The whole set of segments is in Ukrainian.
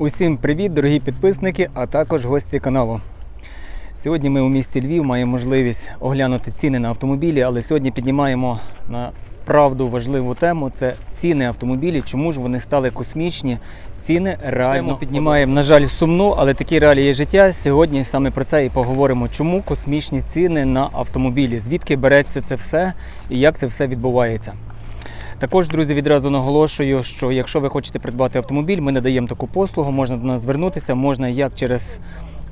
Усім привіт, дорогі підписники, а також гості каналу. Сьогодні ми у місті Львів маємо можливість оглянути ціни на автомобілі, але сьогодні піднімаємо на правду важливу тему це ціни автомобілів. Чому ж вони стали космічні? Ціни реально піднімаємо. На жаль, сумну, але такі реалії життя. Сьогодні саме про це і поговоримо. Чому космічні ціни на автомобілі? Звідки береться це все і як це все відбувається? Також, друзі, відразу наголошую, що якщо ви хочете придбати автомобіль, ми надаємо таку послугу, можна до нас звернутися, можна як через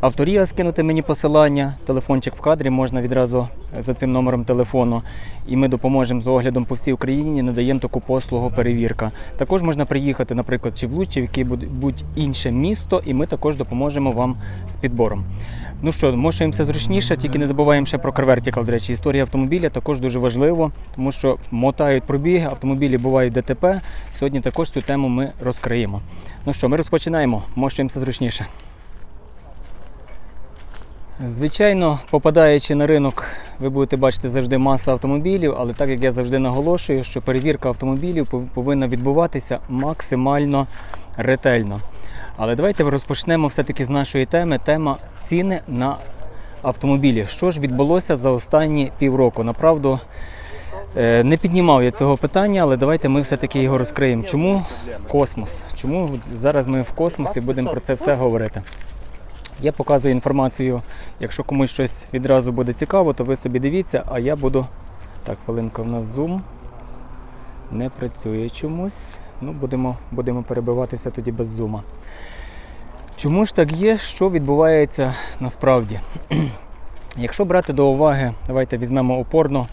авторія скинути мені посилання, телефончик в кадрі, можна відразу за цим номером телефону. І ми допоможемо з оглядом по всій Україні, надаємо таку послугу перевірка. Також можна приїхати, наприклад, чи в Луч, чи в яке-будь інше місто, і ми також допоможемо вам з підбором. Ну що, може все зручніше, тільки не забуваємо ще про CarVertical, До речі, історія автомобіля також дуже важливо, тому що мотають пробіги, автомобілі бувають ДТП. Сьогодні також цю тему ми розкриємо. Ну що, ми розпочинаємо. Може все зручніше. Звичайно, попадаючи на ринок, ви будете бачити завжди маса автомобілів, але так як я завжди наголошую, що перевірка автомобілів повинна відбуватися максимально ретельно. Але давайте розпочнемо все-таки з нашої теми. Тема ціни на автомобілі. Що ж відбулося за останні півроку? Направду е, не піднімав я цього питання, але давайте ми все-таки його розкриємо. Чому космос? Чому зараз ми в космосі будемо про це все говорити? Я показую інформацію. Якщо комусь щось відразу буде цікаво, то ви собі дивіться, а я буду. Так, хвилинка, в нас зум не працює чомусь. Ну, будемо, будемо перебиватися тоді без зума. Чому ж так є? Що відбувається насправді? Якщо брати до уваги, давайте візьмемо опорно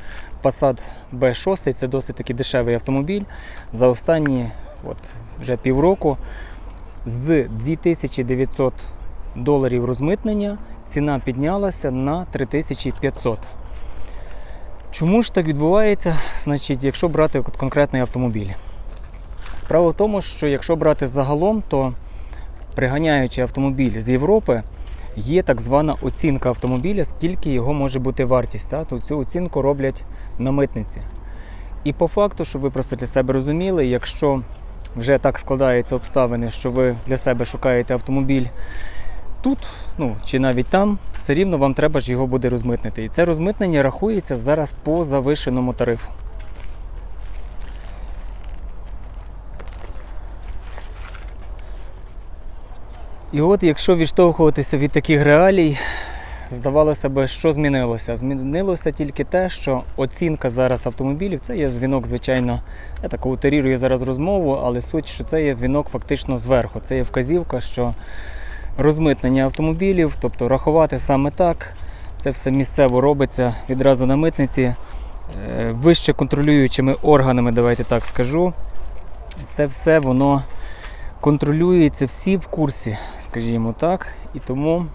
Passat B6, це досить таки дешевий автомобіль. За останні от, вже півроку з 2900 доларів розмитнення ціна піднялася на 3500. Чому ж так відбувається? Значить, якщо брати конкретний автомобіль. Справа в тому, що якщо брати загалом, то приганяючи автомобіль з Європи, є так звана оцінка автомобіля, скільки його може бути вартість. Та? То цю оцінку роблять на митниці. І по факту, щоб ви просто для себе розуміли, якщо вже так складаються обставини, що ви для себе шукаєте автомобіль тут, ну чи навіть там, все рівно вам треба ж його буде розмитнити. І це розмитнення рахується зараз по завишеному тарифу. І от якщо відштовхуватися від таких реалій, здавалося б, що змінилося? Змінилося тільки те, що оцінка зараз автомобілів це є дзвінок, звичайно, я так утерірую зараз розмову, але суть, що це є дзвінок фактично зверху. Це є вказівка, що розмитнення автомобілів, тобто рахувати саме так. Це все місцево робиться відразу на митниці. Е, Вище контролюючими органами, давайте так скажу. Це все воно контролюється, всі в курсі, скажімо так. І тому,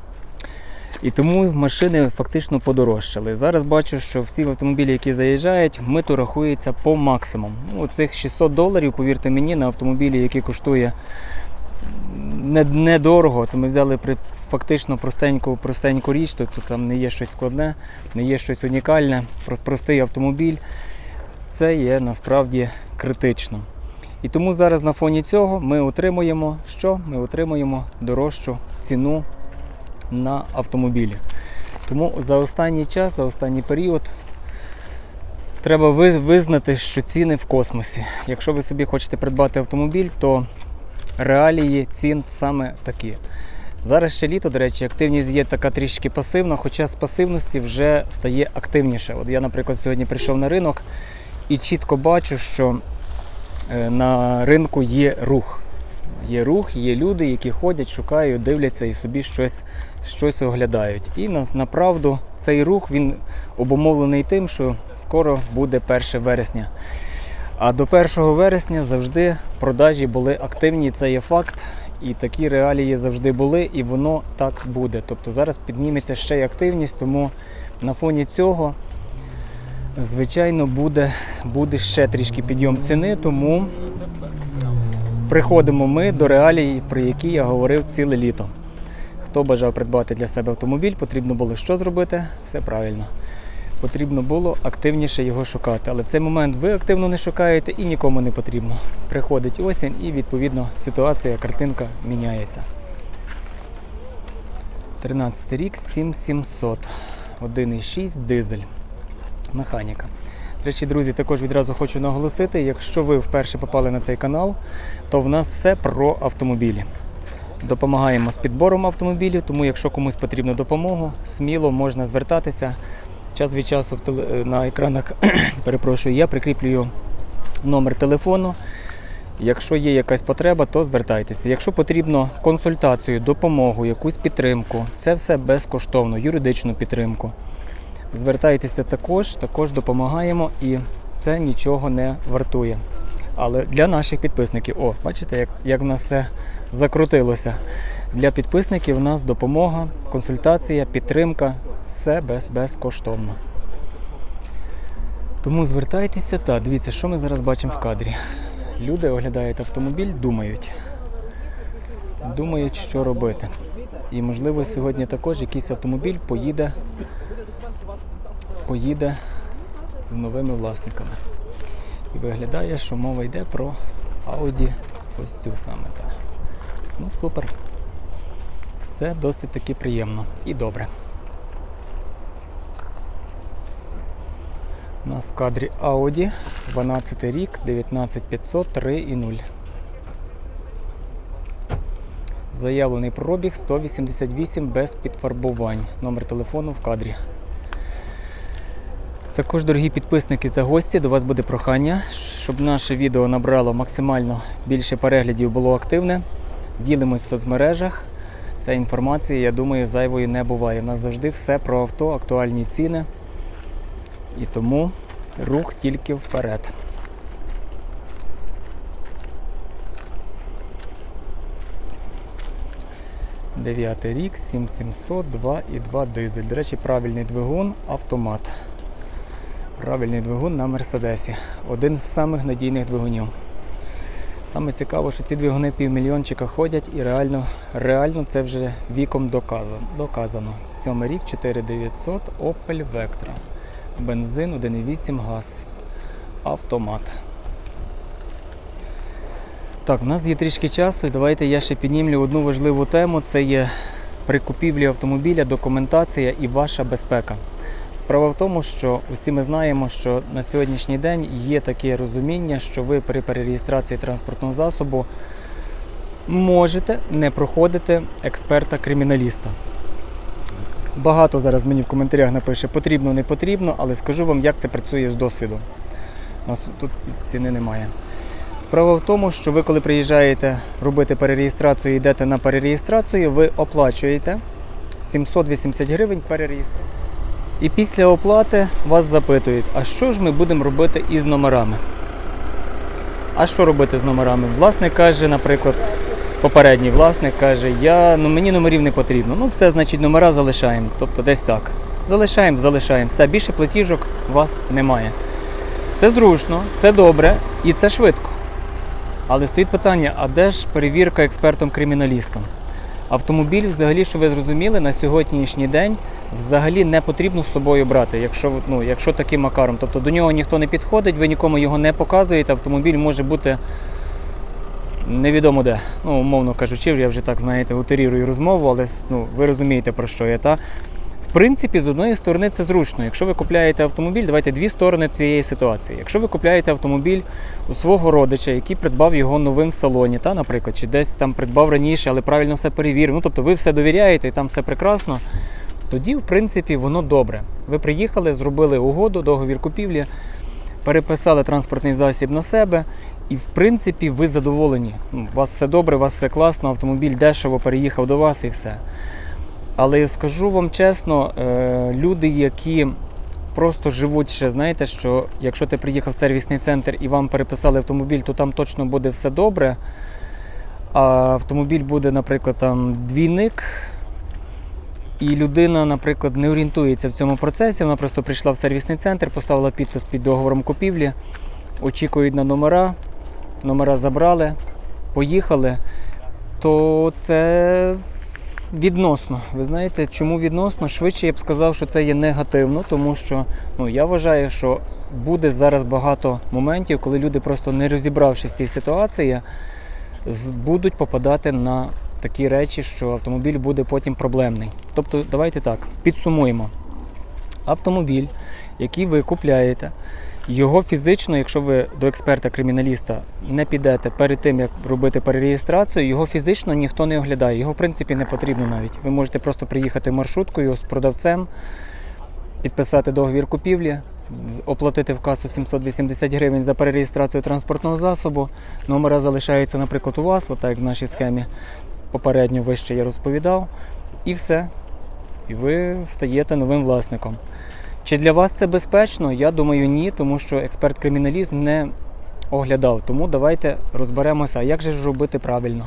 і тому машини фактично подорожчали. Зараз бачу, що всі автомобілі, які заїжджають, мито рахується по максимуму. Ну, Оцих 600 доларів, повірте мені, на автомобілі, який коштує недорого, то ми взяли при фактично простеньку, простеньку річ, тобто там не є щось складне, не є щось унікальне, простий автомобіль. Це є насправді критично. І тому зараз на фоні цього ми отримуємо що? Ми отримуємо дорожчу ціну на автомобілі. Тому за останній час, за останній період треба визнати, що ціни в космосі. Якщо ви собі хочете придбати автомобіль, то реалії цін саме такі. Зараз ще літо, до речі, активність є така трішки пасивна, хоча з пасивності вже стає активніше. От я, наприклад, сьогодні прийшов на ринок і чітко бачу, що на ринку є рух. Є рух, є люди, які ходять, шукають, дивляться і собі щось, щось оглядають. І нас направду цей рух він обумовлений тим, що скоро буде 1 вересня. А до 1 вересня завжди продажі були активні, це є факт. І такі реалії завжди були, і воно так буде. Тобто зараз підніметься ще й активність, тому на фоні цього, звичайно, буде, буде ще трішки підйом ціни, тому приходимо ми до реалій, про які я говорив ціле літо. Хто бажав придбати для себе автомобіль, потрібно було що зробити? Все правильно. потрібно було активніше його шукати. Але в цей момент ви активно не шукаєте і нікому не потрібно. Приходить осінь і відповідно ситуація, картинка міняється. 13 рік 7700. 1,6 дизель. Механіка. Речі, друзі, також відразу хочу наголосити, якщо ви вперше попали на цей канал, то в нас все про автомобілі. Допомагаємо з підбором автомобілів, тому якщо комусь потрібна допомога, сміло можна звертатися. Час від часу на екранах перепрошую, я прикріплюю номер телефону. Якщо є якась потреба, то звертайтеся. Якщо потрібно консультацію, допомогу, якусь підтримку, це все безкоштовно, юридичну підтримку. Звертайтеся також, також допомагаємо і це нічого не вартує. Але для наших підписників, о, бачите, як, як в нас все закрутилося. Для підписників у нас допомога, консультація, підтримка, все без, безкоштовно. Тому звертайтеся та дивіться, що ми зараз бачимо в кадрі. Люди оглядають автомобіль, думають. Думають, що робити. І можливо сьогодні також якийсь автомобіль поїде, поїде з новими власниками. І виглядає, що мова йде про Audi ось цю саме. Та. Ну супер. Все досить таки приємно і добре. У нас в кадрі Audi 12 рік, 19500 3.0. Заявлений пробіг 188 без підфарбувань. Номер телефону в кадрі. Також, дорогі підписники та гості, до вас буде прохання, щоб наше відео набрало максимально більше переглядів, було активне. Ділимось в соцмережах. Ця інформація, я думаю, зайвою не буває. У нас завжди все про авто, актуальні ціни. І тому рух тільки вперед. Дев'ятий рік, 7700, 2,2 дизель. До речі, правильний двигун, автомат. Правильний двигун на Мерседесі. Один з самих надійних двигунів. Саме цікаво, що ці двигуни півмільйончика ходять і реально, реально це вже віком доказано. Сьомий рік, 4900, Opel Vectra. Бензин 1,8 газ. Автомат. Так, в нас є трішки часу, і давайте я ще піднімлю одну важливу тему. Це є при купівлі автомобіля, документація і ваша безпека. Справа в тому, що усі ми знаємо, що на сьогоднішній день є таке розуміння, що ви при перереєстрації транспортного засобу можете не проходити експерта-криміналіста. Багато зараз мені в коментарях напише потрібно, не потрібно, але скажу вам, як це працює з досвіду. У нас тут ціни немає. Справа в тому, що ви, коли приїжджаєте робити перереєстрацію і йдете на перереєстрацію, ви оплачуєте 780 гривень перереєстрацію. І після оплати вас запитують, а що ж ми будемо робити із номерами? А що робити з номерами? Власник каже, наприклад, попередній власник каже, я, ну, мені номерів не потрібно. Ну все, значить, номера залишаємо. Тобто десь так. Залишаємо, залишаємо. Все, більше платіжок у вас немає. Це зручно, це добре і це швидко. Але стоїть питання: а де ж перевірка експертом-криміналістом? Автомобіль, взагалі, що ви зрозуміли, на сьогоднішній день взагалі не потрібно з собою брати, якщо, ну, якщо таким макаром. Тобто до нього ніхто не підходить, ви нікому його не показуєте, автомобіль може бути невідомо де. Ну, умовно кажучи, я вже так знаєте, утерірую розмову, але ну, ви розумієте про що я. Та? В принципі, з одної сторони це зручно. Якщо ви купляєте автомобіль, давайте дві сторони цієї ситуації. Якщо ви купляєте автомобіль у свого родича, який придбав його новим в салоні, та, наприклад, чи десь там придбав раніше, але правильно все перевірив, ну тобто ви все довіряєте і там все прекрасно, тоді, в принципі, воно добре. Ви приїхали, зробили угоду, договір купівлі, переписали транспортний засіб на себе, і в принципі ви задоволені. Ну, У вас все добре, у вас все класно, автомобіль дешево переїхав до вас і все. Але скажу вам чесно, е, люди, які просто живуть ще, знаєте, що якщо ти приїхав в сервісний центр і вам переписали автомобіль, то там точно буде все добре. А автомобіль буде, наприклад, там двійник, і людина, наприклад, не орієнтується в цьому процесі. Вона просто прийшла в сервісний центр, поставила підпис під договором купівлі, очікують на номера, номера забрали, поїхали, то це відносно. Ви знаєте, чому відносно? Швидше я б сказав, що це є негативно, тому що ну, я вважаю, що буде зараз багато моментів, коли люди, просто не розібравшись в цій ситуації, будуть попадати на такі речі, що автомобіль буде потім проблемний. Тобто, давайте так, підсумуємо. Автомобіль, який ви купляєте, його фізично, якщо ви до експерта-криміналіста не підете перед тим, як робити перереєстрацію, його фізично ніхто не оглядає. Його, в принципі, не потрібно навіть. Ви можете просто приїхати маршруткою з продавцем, підписати договір купівлі, оплатити в касу 780 гривень за перереєстрацію транспортного засобу. Номера залишаються, наприклад, у вас, отак як в нашій схемі попередньо вище я розповідав. І все. І ви стаєте новим власником. Чи для вас це безпечно? Я думаю, ні, тому що експерт-криміналіст не оглядав. Тому давайте розберемося, як же ж робити правильно.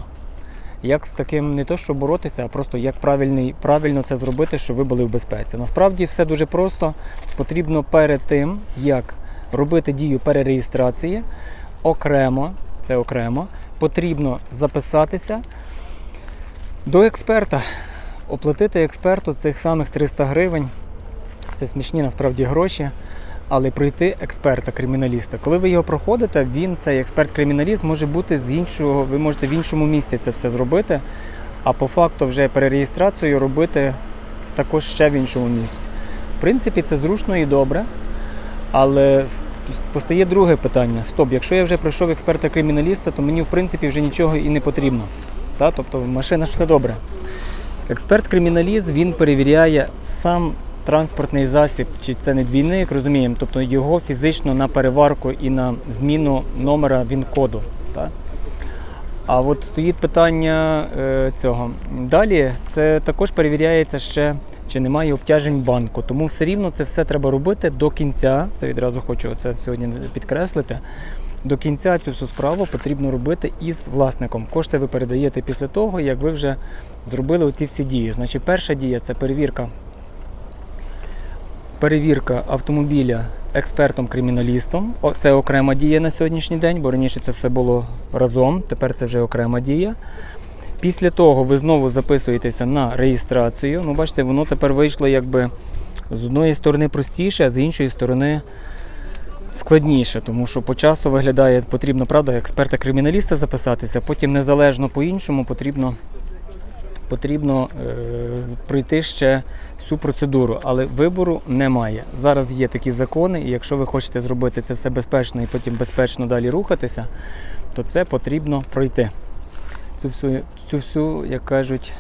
Як з таким не то, що боротися, а просто як правильний, правильно це зробити, щоб ви були в безпеці. Насправді все дуже просто. Потрібно перед тим, як робити дію перереєстрації, окремо, це окремо, потрібно записатися до експерта, оплатити експерту цих самих 300 гривень. Це смішні насправді гроші, але пройти експерта-криміналіста. Коли ви його проходите, він, цей експерт-криміналіст, може бути з іншого, ви можете в іншому місці це все зробити, а по факту вже перереєстрацію робити також ще в іншому місці. В принципі, це зручно і добре, але постає друге питання: стоп, якщо я вже пройшов експерта-криміналіста, то мені в принципі вже нічого і не потрібно. Та? Тобто машина ж все добре. Експерт-криміналіст він перевіряє сам транспортний засіб, чи це не двійник, розуміємо, тобто його фізично на переварку і на зміну номера він-коду. А от стоїть питання е, цього. Далі це також перевіряється ще, чи немає обтяжень банку. Тому все рівно це все треба робити до кінця. Це відразу хочу це сьогодні підкреслити. До кінця цю всю справу потрібно робити із власником. Кошти ви передаєте після того, як ви вже зробили оці всі дії. Значить, перша дія це перевірка. Перевірка автомобіля експертом-криміналістом. Це окрема дія на сьогоднішній день, бо раніше це все було разом, тепер це вже окрема дія. Після того ви знову записуєтеся на реєстрацію. Ну, бачите, воно тепер вийшло якби з одної сторони простіше, а з іншої сторони складніше, тому що по часу виглядає, потрібно, правда, експерта-криміналіста записатися, потім незалежно по-іншому потрібно, потрібно е, пройти ще всю процедуру, але вибору немає. Зараз є такі закони, і якщо ви хочете зробити це все безпечно і потім безпечно далі рухатися, то це потрібно пройти. Цю всю, цю всю, як кажуть,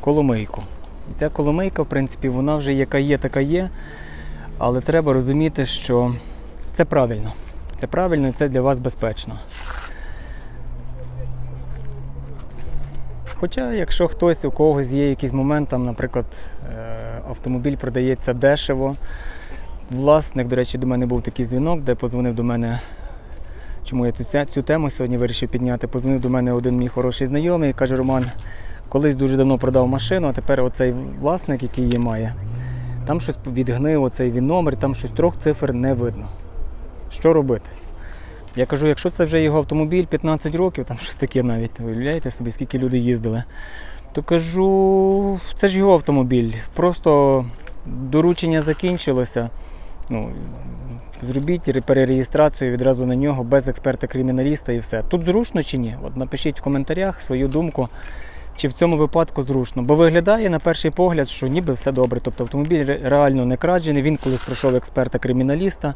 коломийку. І ця коломийка, в принципі, вона вже яка є, така є. Але треба розуміти, що це правильно. Це правильно і це для вас безпечно. Хоча, якщо хтось у когось є якийсь момент, там, наприклад, е, автомобіль продається дешево. Власник, до речі, до мене був такий дзвінок, де подзвонив до мене. Чому я тут цю тему сьогодні вирішив підняти? Позвонив до мене один мій хороший знайомий каже: Роман, колись дуже давно продав машину, а тепер оцей власник, який її має, там щось відгнив оцей він номер, там щось трьох цифр не видно. Що робити? Я кажу, якщо це вже його автомобіль 15 років, там щось таке навіть, уявляєте собі, скільки люди їздили, то кажу, це ж його автомобіль. Просто доручення закінчилося. Ну, зробіть перереєстрацію відразу на нього без експерта-криміналіста і все. Тут зручно чи ні? От напишіть в коментарях свою думку, чи в цьому випадку зручно. Бо виглядає на перший погляд, що ніби все добре. Тобто автомобіль реально не крадений, він колись пройшов експерта-криміналіста,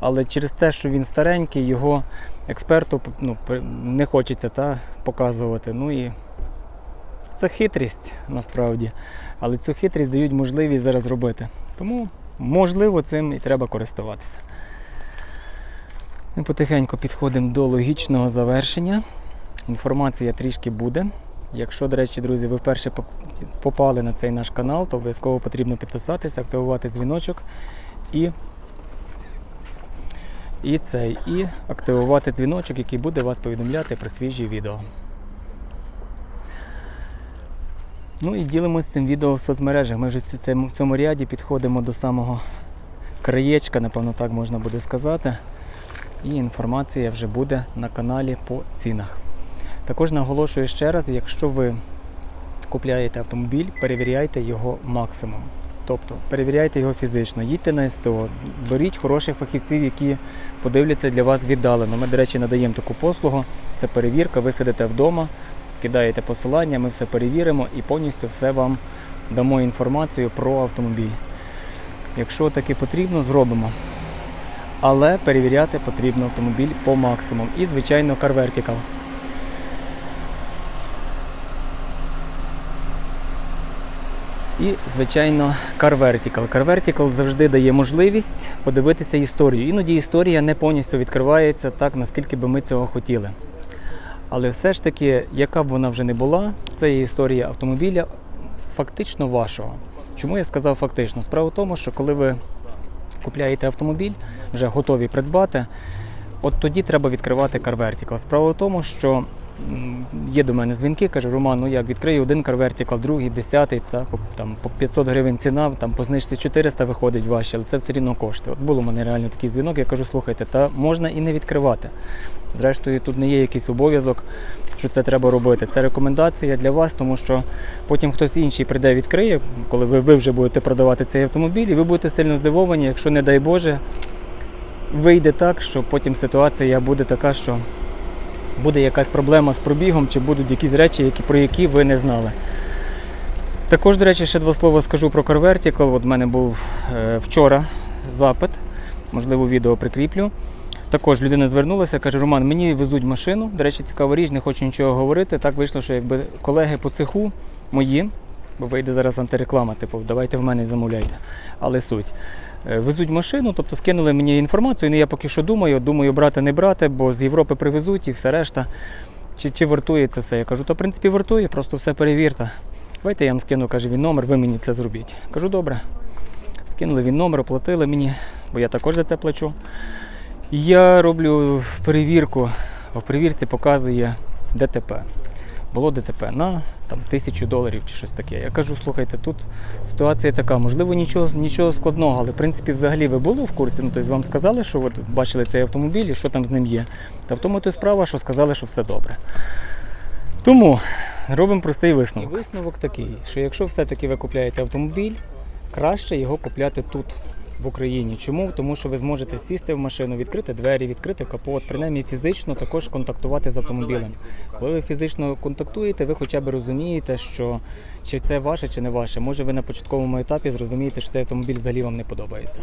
але через те, що він старенький, його експерту ну, не хочеться та, показувати. Ну і це хитрість насправді. Але цю хитрість дають можливість зараз робити. Тому, можливо, цим і треба користуватися. Ми потихеньку підходимо до логічного завершення. Інформація трішки буде. Якщо, до речі, друзі, ви вперше попали на цей наш канал, то обов'язково потрібно підписатися, активувати дзвіночок і, і, цей, і активувати дзвіночок, який буде вас повідомляти про свіжі відео. Ну і ділимося цим відео в соцмережах. Ми вже в цьому, ряді підходимо до самого краєчка, напевно, так можна буде сказати. І інформація вже буде на каналі по цінах. Також наголошую ще раз, якщо ви купляєте автомобіль, перевіряйте його максимум. Тобто перевіряйте його фізично, їдьте на СТО, беріть хороших фахівців, які подивляться для вас віддалено. Ми, до речі, надаємо таку послугу. Це перевірка. Ви сидите вдома, скидаєте посилання, ми все перевіримо і повністю все вам дамо інформацію про автомобіль. Якщо таки потрібно, зробимо. Але перевіряти потрібно автомобіль по максимуму. І, звичайно, Car І, звичайно, Car Vertical. Car Vertical завжди дає можливість подивитися історію. Іноді історія не повністю відкривається так, наскільки би ми цього хотіли. Але все ж таки, яка б вона вже не була, це є історія автомобіля фактично вашого. Чому я сказав фактично? Справа в тому, що коли ви купляєте автомобіль, вже готові придбати, от тоді треба відкривати Car Vertical. Справа в тому, що є до мене дзвінки, каже, Роман, ну як відкрию один Vertical, другий, десятий, та, там, по 500 гривень ціна, там по знижці 400 виходить ваші, але це все рівно кошти. От було у мене реально такий дзвінок, я кажу, слухайте, та можна і не відкривати. Зрештою, тут не є якийсь обов'язок, що це треба робити. Це рекомендація для вас, тому що потім хтось інший прийде, відкриє, коли ви, ви вже будете продавати цей автомобіль, і ви будете сильно здивовані, якщо, не дай Боже, вийде так, що потім ситуація буде така, що буде якась проблема з пробігом, чи будуть якісь речі, які, про які ви не знали. Також, до речі, ще два слова скажу про Car Vertical. От в мене був е, вчора запит, можливо, відео прикріплю. Також людина звернулася, каже: Роман, мені везуть машину. До речі, цікава річ, не хочу нічого говорити. Так вийшло, що якби колеги по цеху мої, бо вийде зараз антиреклама, типу, давайте в мене замовляйте. Але суть. Е, Везуть машину, тобто скинули мені інформацію. Ну я поки що думаю, думаю, брати не брати, бо з Європи привезуть і все решта. Чи, чи вартує це все? Я кажу, то в принципі вартує, просто все перевірте. Давайте я вам скину, каже він номер, ви мені це зробіть. Кажу, добре. Скинули він номер, оплатили мені, бо я також за це плачу. Я роблю перевірку, в перевірці показує ДТП. Було ДТП на там, тисячу доларів чи щось таке. Я кажу, слухайте, тут ситуація така, можливо, нічого, нічого складного, але в принципі взагалі ви були в курсі. Ну, тобто вам сказали, що ви бачили цей автомобіль і що там з ним є. Та в тому то справа, що сказали, що все добре. Тому робимо простий висновок. І висновок такий, що якщо все-таки ви купляєте автомобіль, краще його купляти тут, в Україні. Чому? Тому що ви зможете сісти в машину, відкрити двері, відкрити капот, принаймні фізично також контактувати з автомобілем. Коли ви фізично контактуєте, ви хоча б розумієте, що чи це ваше, чи не ваше. Може, ви на початковому етапі зрозумієте, що цей автомобіль взагалі вам не подобається.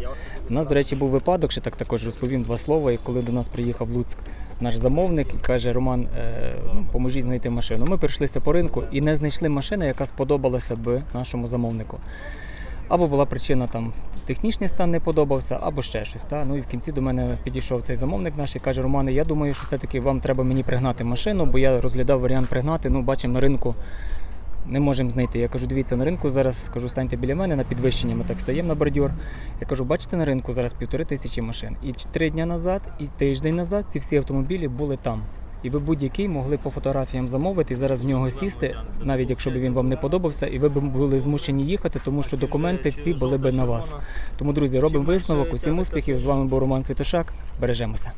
У нас, до речі, був випадок, ще так також розповім два слова. І коли до нас приїхав Луцьк наш замовник і каже: Роман, е, ну, поможіть знайти машину. Ми прийшлися по ринку і не знайшли машину, яка сподобалася б нашому замовнику. Або була причина там технічний стан не подобався, або ще щось. Та? Ну і в кінці до мене підійшов цей замовник наш і каже: Романе, я думаю, що все-таки вам треба мені пригнати машину, бо я розглядав варіант пригнати. Ну, бачимо на ринку. Не можемо знайти. Я кажу, дивіться, на ринку зараз кажу, станьте біля мене на підвищення. Ми так стаємо на бордюр. Я кажу, бачите, на ринку зараз півтори тисячі машин. І три дні назад, і тиждень назад ці всі автомобілі були там. І ви будь-який могли по фотографіям замовити і зараз в нього сісти, навіть якщо б він вам не подобався, і ви б були змушені їхати, тому що документи всі були б на вас. Тому, друзі, робимо висновок. Усім успіхів. З вами був Роман Світошак. Бережемося.